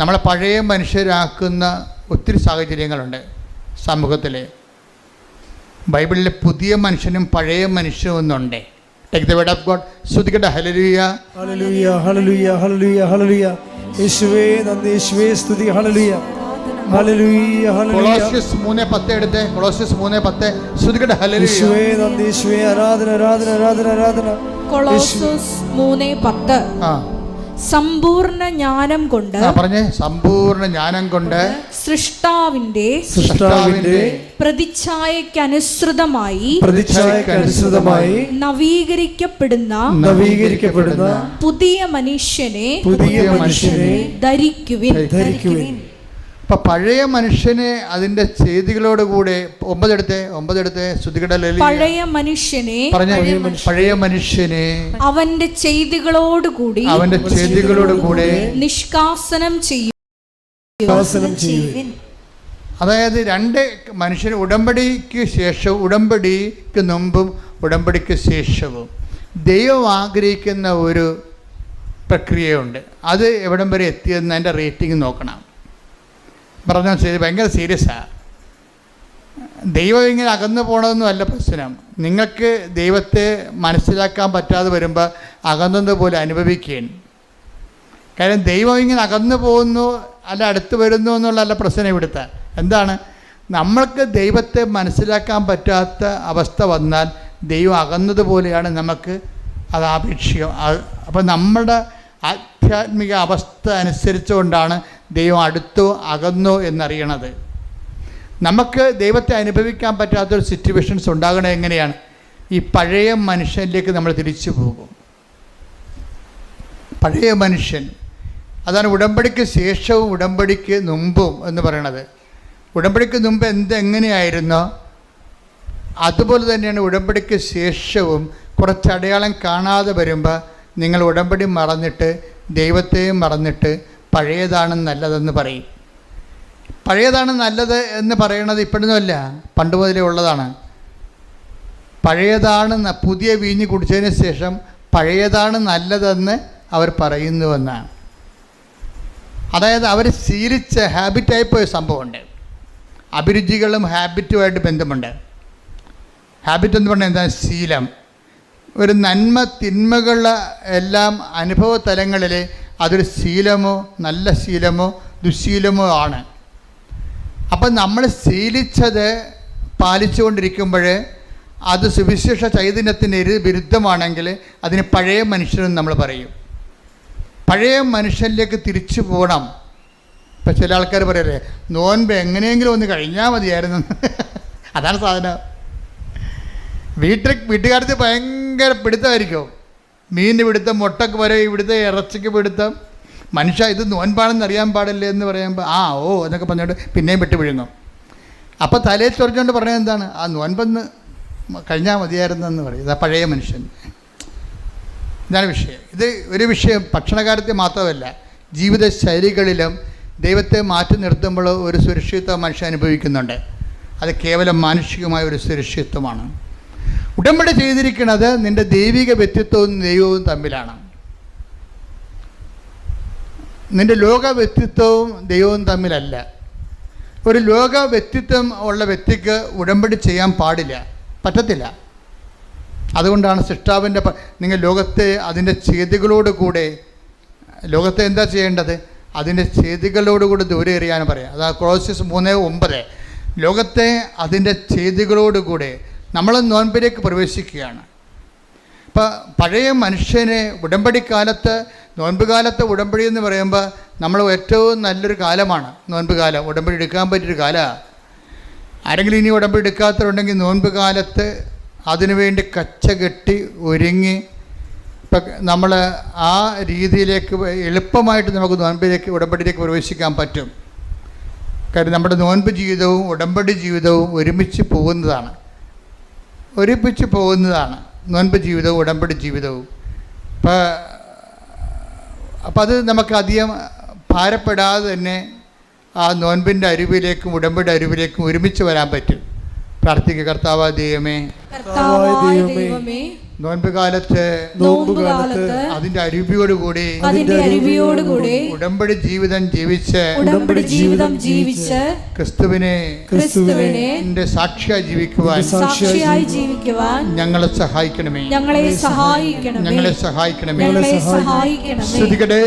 നമ്മളെ പഴയ മനുഷ്യരാക്കുന്ന ഒത്തിരി സാഹചര്യങ്ങളുണ്ട് സമൂഹത്തിൽ ബൈബിളിലെ പുതിയ മനുഷ്യനും പഴയ മനുഷ്യനും ഒന്നുണ്ട്. Take the word of God ശ്രുതിക്കട്ടെ ഹലലുയ ഹലലുയ ഹലലുയ ഹലലുയ ഹലലുയ യേശുവേ നന്ദി യേശുവേ സ്തുതി ഹല്ലേലൂയ ഹല്ലേലൂയ ഹല്ലേലൂയ കൊളോസ്യസ് മൂന്ന് പത്ത് എടുത്ത് കൊളോസ്യസ് മൂന്ന് പത്ത്. ശ്രുതിക്കട്ടെ ഹലലുയ യേശുവേ നന്ദി യേശുവേ ആരാധന ആരാധന ആരാധന ആരാധന. സമ്പൂർണ ജ്ഞാനം കൊണ്ട് പറഞ്ഞേ. സമ്പൂർണ ജ്ഞാനം കൊണ്ട് സൃഷ്ടാവിന്റെ സൃഷ്ടാവിന്റെ പ്രതിച്ഛായക്കനുസൃതമായി പ്രതിച്ഛായക്കനുസൃതമായി നവീകരിക്കപ്പെടുന്ന നവീകരിക്കപ്പെടുന്ന പുതിയ മനുഷ്യനെ പുതിയ മനുഷ്യനെ ധരിക്കുവിൻ. ധരിക്കുവിൻ. അപ്പൊ പഴയ മനുഷ്യനെ അതിന്റെ ചെയ്തികളോട് കൂടെ ഒമ്പതെടുത്തെ ഒമ്പതെടുത്തെ ശ്രുതികട പഴയ മനുഷ്യനെ പറഞ്ഞ പഴയ മനുഷ്യനെ അവന്റെ ചെയ്തികളോട് കൂടി അവന്റെ ചെയ്തികളോട് കൂടെ നിഷ്കാസനം ചെയ്യും. അതായത് രണ്ട് മനുഷ്യർ ഉടമ്പടിക്ക് ശേഷവും ഉടമ്പടിക്ക് മുമ്പും ഉടമ്പടിക്ക് ശേഷവും ദൈവം ആഗ്രഹിക്കുന്ന ഒരു പ്രക്രിയയുണ്ട്. അത് എവിടം വരെ എത്തിയെന്ന് അതിന്റെ റേറ്റിംഗ് നോക്കണം. പറഞ്ഞാൽ ശരി ഭയങ്കര സീരിയസാണ് ദൈവം ഇങ്ങനെ അകന്നു പോകണമെന്നും അല്ല പ്രശ്നം. നിങ്ങൾക്ക് ദൈവത്തെ മനസ്സിലാക്കാൻ പറ്റാതെ വരുമ്പോൾ അകന്നത് പോലെ അനുഭവിക്കുകയാണ് കാര്യം ദൈവം ഇങ്ങനെ അകന്നു പോകുന്നു അല്ല അടുത്ത് വരുന്നു എന്നുള്ളതല്ല പ്രശ്നം ഇവിടുത്തെ. എന്താണ്? നമ്മൾക്ക് ദൈവത്തെ മനസ്സിലാക്കാൻ പറ്റാത്ത അവസ്ഥ വന്നാൽ ദൈവം അകന്നതുപോലെയാണ് നമുക്ക് അത് ആപേക്ഷികം അപ്പം നമ്മുടെ ആധ്യാത്മിക അവസ്ഥ അനുസരിച്ചുകൊണ്ടാണ് ദൈവം അടുത്തു അകന്നു എന്നറിയണത്. നമുക്ക് ദൈവത്തെ അനുഭവിക്കാൻ പറ്റാത്തൊരു സിറ്റുവേഷൻസ് ഉണ്ടാകണത് എങ്ങനെയാണ്? ഈ പഴയ മനുഷ്യനിലേക്ക് നമ്മൾ തിരിച്ചു പോകും. പഴയ മനുഷ്യൻ അതാണ് ഉടമ്പടിക്ക് ശേഷവും ഉടമ്പടിക്ക് മുമ്പും എന്ന് പറയണത്. ഉടമ്പടിക്ക് മുമ്പ് എന്തെങ്ങനെയായിരുന്നു? അതുപോലെ തന്നെയാണ് ഉടമ്പടിക്ക് ശേഷവും കുറച്ച് അടയാളം കാണാതെ വരുമ്പോൾ നിങ്ങൾ ഉടമ്പടി മറന്നിട്ട് ദൈവത്തെയും മറന്നിട്ട് പഴയതാണ് നല്ലതെന്ന് പറയും. പഴയതാണ് നല്ലത് എന്ന് പറയണത് ഇപ്പോഴൊന്നുമല്ല പണ്ട് മുതലേ ഉള്ളതാണ്. പഴയതാണ് പുതിയ വീഞ്ഞ് കുടിച്ചതിന് ശേഷം പഴയതാണ് നല്ലതെന്ന് അവർ പറയുന്നുവെന്നാണ്. അതായത് അവർ ശീലിച്ച ഹാബിറ്റായി പോയ സംഭവമുണ്ട്. അഭിരുചികളും ഹാബിറ്റുമായിട്ട് ബന്ധമുണ്ട്. ഹാബിറ്റ് എന്ന് പറഞ്ഞാൽ എന്താണ്? ശീലം. ഒരു നന്മ തിന്മകളുടെ എല്ലാം അനുഭവ തലങ്ങളിൽ അതൊരു ശീലമോ നല്ല ശീലമോ ദുശീലമോ ആണ്. അപ്പം നമ്മൾ ശീലിച്ചത് പാലിച്ചുകൊണ്ടിരിക്കുമ്പോൾ അത് സുവിശേഷ ചൈതന്യത്തിന് വിരുദ്ധമാണെങ്കിൽ അതിന് പഴയ മനുഷ്യനെന്ന് നമ്മൾ പറയും. പഴയ മനുഷ്യനിലേക്ക് തിരിച്ചു പോകണം ഇപ്പം ചില ആൾക്കാർ പറയല്ലേ നോൻപ് എങ്ങനെയെങ്കിലും ഒന്ന് കഴിഞ്ഞാൽ മതിയായിരുന്നു. അതാണ് സാധനം. വീട്ടിൽ വീട്ടുകാർക്ക് ഭയങ്കര പിടുത്തമായിരിക്കും. മീനിന് പിടുത്തം മുട്ടക്ക് വരെ ഇവിടുത്തെ ഇറച്ചിക്ക് പിടുത്തം. മനുഷ്യ ഇത് നോൻപാണെന്ന് അറിയാൻ പാടില്ലേ എന്ന് പറയുമ്പോൾ ആ ഓ എന്നൊക്കെ പറഞ്ഞുകൊണ്ട് പിന്നെയും വിട്ട് വിഴുങ്ങും. അപ്പോൾ തലയിൽ ചൊറിഞ്ഞുകൊണ്ട് പറഞ്ഞത് എന്താണ്? ആ നോൻപെന്ന് കഴിഞ്ഞാൽ മതിയായിരുന്നെന്ന് പറയും. ഇതാ പഴയ മനുഷ്യൻ. ഇതാണ് വിഷയം. ഇത് ഒരു വിഷയം ഭക്ഷണകാര്യത്തിൽ മാത്രമല്ല ജീവിത ശൈലികളിലും ദൈവത്തെ മാറ്റി നിർത്തുമ്പോൾ ഒരു സുരക്ഷിതത്വം മനുഷ്യൻ അനുഭവിക്കുന്നുണ്ട്. അത് കേവലം മാനുഷികമായ ഒരു സുരക്ഷിതത്വമാണ്. ഉടമ്പടി ചെയ്തിരിക്കുന്നത് നിന്റെ ദൈവിക വ്യക്തിത്വവും ദൈവവും തമ്മിലാണ്. നിന്റെ ലോക വ്യക്തിത്വവും ദൈവവും തമ്മിലല്ല. ഒരു ലോക വ്യക്തിത്വം ഉള്ള വ്യക്തിക്ക് ഉടമ്പടി ചെയ്യാൻ പാടില്ല. പറ്റത്തില്ല. അതുകൊണ്ടാണ് സൃഷ്ടാവിന്റെ നിങ്ങൾ ലോകത്തെ അതിന്റെ ചെയ്തികളോട് കൂടെ ലോകത്തെ എന്താ ചെയ്യേണ്ടത്? അതിന്റെ ചെയ്തികളോടുകൂടി ദൂരെ എറിയാൻ പറയാം. അതാ ക്രോസിസ് മൂന്ന് ഒമ്പത്. ലോകത്തെ അതിന്റെ ചെയ്തികളോടുകൂടെ നമ്മൾ നോൻപിലേക്ക് പ്രവേശിക്കുകയാണ്. ഇപ്പം പഴയ മനുഷ്യനെ ഉടമ്പടി കാലത്ത് നോൻപ് കാലത്ത് ഉടമ്പടി എന്ന് പറയുമ്പോൾ നമ്മൾ ഏറ്റവും നല്ലൊരു കാലമാണ് നോൻപ് കാലം ഉടമ്പടി എടുക്കാൻ പറ്റിയൊരു കാലമാണ് ആരെങ്കിലും ഇനി ഉടമ്പടി എടുക്കാത്തവരുണ്ടെങ്കിൽ നോൻപ് കാലത്ത് അതിനുവേണ്ടി കച്ച കെട്ടി ഒരുങ്ങി ഇപ്പം നമ്മൾ ആ രീതിയിലേക്ക് എളുപ്പമായിട്ട് നമുക്ക് നോൻപിലേക്ക് ഉടമ്പടിയിലേക്ക് പ്രവേശിക്കാൻ പറ്റും. കാര്യം നമ്മുടെ നോൻപ് ജീവിതവും ഉടമ്പടി ജീവിതവും ഒരുമിച്ച് പോകുന്നതാണ്. ഒരുമിച്ച് പോകുന്നതാണ്. നോൻപ് ജീവിതവും ഉടമ്പടി ജീവിതവും. അപ്പോൾ അപ്പം അത് നമുക്ക് അധികം ഭാരപ്പെടാതെ തന്നെ ആ നോൻപിന്റെ അരുവിലേക്കും ഉടമ്പടി അരുവിലേക്കും ഒരുമിച്ച് വരാൻ പറ്റും. പ്രാർത്ഥിക്കുക കർത്താവ് ദൈവമേ ദൈവമേ നോൻപ് കാലത്ത് നോമ്പുകാലത്ത് അതിന്റെ അരുവിയോടുകൂടി അതിന്റെ അരുവിയോടുകൂടി ഉടമ്പടി ജീവിതം ജീവിച്ച് ഉടമ്പടി ജീവിതം ജീവിച്ച് ക്രിസ്തുവിനെ ക്രിസ്തുവിനെ എന്റെ സാക്ഷിയായി ജീവിക്കുവാൻ സാക്ഷിയായി ജീവിക്കുവാൻ ഞങ്ങളെ സഹായിക്കണമേ. ഞങ്ങളെ സഹായിക്കണം ഞങ്ങളെ സഹായിക്കണമേ. ഞങ്ങളെ സഹായിക്കണമേ. ശ്രദ്ധിക്കട്ടെ?